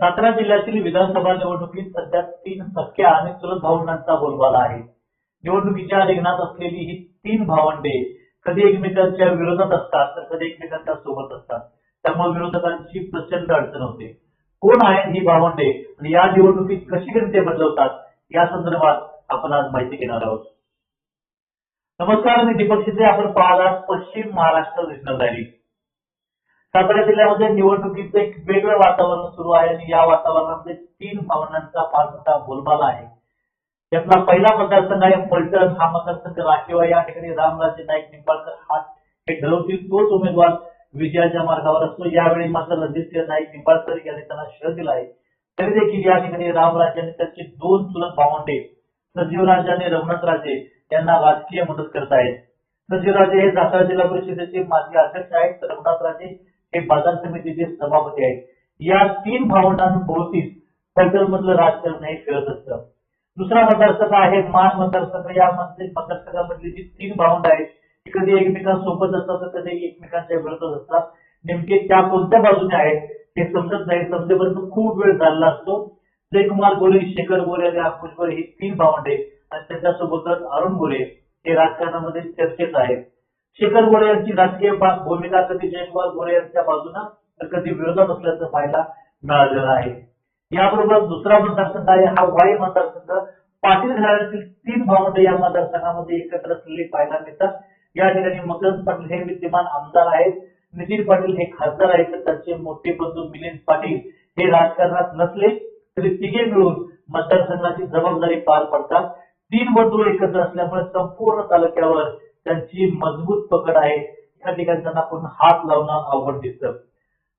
सातारा जिल्ह्यातील विधानसभा निवडणुकीत सध्या तीन सख्या आणि चुलत भावंडांचा बोलबाला आहे. निवडणुकीच्या रिंगणात असलेली ही तीन भावंडे कधी एकमेकांच्या विरोधात असतात तर कधी एकमेकांच्या सोबत असतात. त्यामुळे विरोधकांची प्रचंड अडचण होते. कोण आहेत ही भावंडे आणि या निवडणुकीत कशी गणिते बदलवतात या संदर्भात आपण आज माहिती घेणार आहोत. नमस्कार मी दीपक शिंदे. आपण पाहत आहात पश्चिम महाराष्ट्र रिजनल डायरी सातारा जिल्ह्यामध्ये निवडणुकीचं एक वेगळं वातावरण सुरू आहे आणि या वातावरणामध्ये तीन भावनांचा फार मोठा बोलबाला आहे. यातला पहिला मतदारसंघ आहे पलटण हा मतदारसंघ राखीव आहे. या ठिकाणी रामराजे नाईक निंबाळकर हा हे ठरवतील तोच उमेदवार विजयाच्या मार्गावर असतो. यावेळी मात्र रणजितसिंह नाईक निंबाळकर यांनी त्यांना शह दिला आहे. तरी देखील या ठिकाणी रामराजे आणि त्यांचे दोन चुलत भावंडे संजीवराजे आणि रघुनाथराजे यांना राजकीय मदत करत आहेत. संजीवराजे हे सातारा जिल्हा परिषदेचे माजी अध्यक्ष आहेत. रघुनाथराजे हे बाजार समितीचे सभापती आहेत. या तीन भावंडांभोवतीच फलटण मधलं राजकारण हे फिरत असतं. दुसरा मतदारसंघ आहे मान मतदारसंघ. या मध्ये- मतदारसंघामधली जी तीन भावंड आहेत ती कधी एकमेकांसोबत असतात तर कधी एकमेकांच्या विरोधात असतात. नेमके त्या कोणत्या बाजूने आहेत हे समजत नाही. समजेपर्यंत खूप वेळ झालेला असतो. जयकुमार गोरे शेखर गोरे आणि अकुश गोरे ही तीन भावंडे आणि त्यांच्यासोबतच अरुण गोरे हे राजकारणामध्ये चर्चेत आहेत. शेखर गोरे यांची राजकीय भूमिका कधी जयकुमार गोरे यांच्या बाजूनं तर कधी विरोधात असल्याचं पाहायला मिळालेलं आहे. याबरोबर दुसरा मतदारसंघ आहे हा वाई मतदारसंघ. पाटील घराण्यातील तीन भावंड या मतदारसंघामध्ये एकत्र असलेले पाहायला मिळतात. या ठिकाणी मकरंद पाटील हे विद्यमान आमदार आहेत. नितीन पाटील हे खासदार आहेत. तर त्यांचे मोठे बंधू मिलिंद पाटील हे राजकारणात नसले तरी तिघे मिळून मतदारसंघाची जबाबदारी पार पडतात. तीन बंधू एकत्र असल्यामुळे संपूर्ण तालुक्यावर त्यांची मजबूत पकड आहे. या ठिकाणी त्यांना कोण हात लावणं अवघड दिसतं.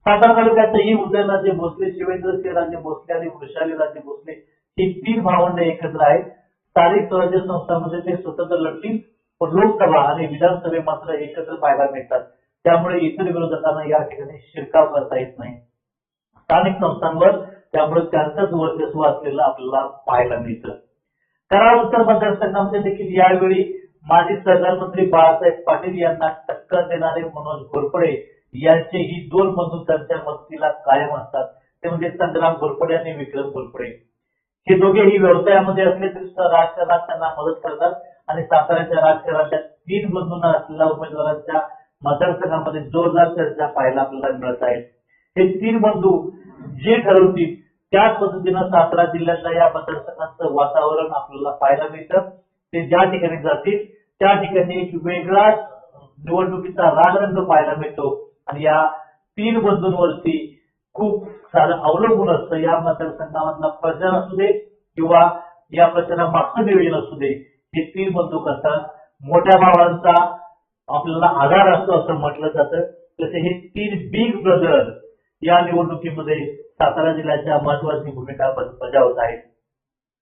सातारा तालुक्यातही उदयनराजे भोसले शिवेंद्रसिंह राजे भोसले आणि वृषाली राजे भोसले ही तीन भावंड एकत्र आहेत. स्थानिक स्वराज्य संस्थांमध्ये ते स्वतंत्र लढतील. पण लोकसभा आणि विधानसभे मात्र एकत्र पाहायला मिळतात. त्यामुळे इतर विरोधकांना या ठिकाणी शिरकाव करता येत नाही. स्थानिक संस्थांवर त्यामुळे त्यांचंच वर्चस्व असलेलं आपल्याला पाहायला मिळतं. कराड उत्तर मतदारसंघामध्ये देखील यावेळी माजी प्रधानमंत्री बाळासाहेब पाटील यांना टक्कर देणारे मनोज घोरपडे यांचेही दोन बंधू त्यांच्या मदतीला कायम असतात. ते म्हणजे संग्राम घोरपडे आणि विक्रम घोरपडे. हे दोघेही व्यवसायामध्ये असले तरी सुद्धा राजकारणात त्यांना मदत करतात आणि साताऱ्याच्या राजकारणाच्या तीन बंधूंना असलेल्या उमेदवारांच्या मतदारसंघामध्ये जोरदार चर्चा पाहायला आपल्याला मिळत आहे. हे तीन बंधू जे ठरवतील त्याच पद्धतीनं सातारा जिल्ह्यातल्या या मतदारसंघाचं वातावरण आपल्याला पाहायला मिळतं. ते ज्या ठिकाणी जातील त्या ठिकाणी एक वेगळाच निवडणुकीचा रागरंग पाहायला मिळतो. आणि या तीन बंधूंवरती खूप सारं अवलंबून असतं. या मतदारसंघामधला प्रचार असू दे किंवा या प्रचारामागचं नियोजन असू दे हे तीन बंधू करतात. मोठ्या भावांचा आपल्याला आधार असतो असं म्हटलं जातं. तसे हे तीन बिग ब्रदर या निवडणुकीमध्ये सातारा जिल्ह्याच्या महत्वाची भूमिका बजावत आहेत.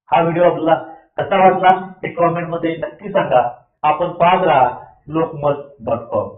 हा व्हिडिओ आपल्याला कसा वाटला? ते कॉमेंटमध्ये नक्की सांगा. आपण पाहत राहा लोकमत डॉट कॉम